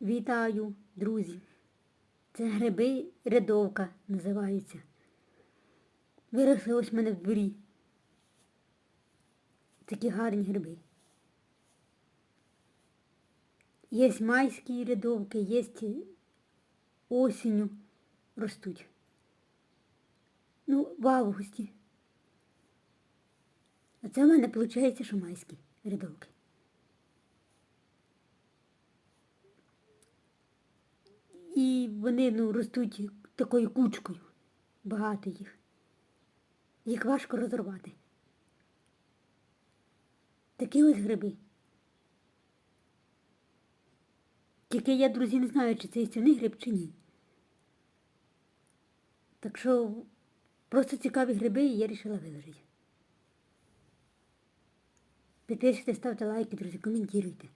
Вітаю, друзі! Це гриби рядовка називаються. Виросли ось в мене в дворі. Такі гарні гриби. Є майські рядовки, є осінню ростуть. Ну, в августі. А це в мене виходить, що майські рядовки. І вони ну, ростуть такою кучкою. Багато їх. Їх важко розорвати. Такі ось гриби. Тільки я, друзі, не знаю, чи це істинний гриб, чи ні. Так що просто цікаві гриби і я вирішила виложити. Підписуйтесь, ставте лайки, друзі, коментуйте.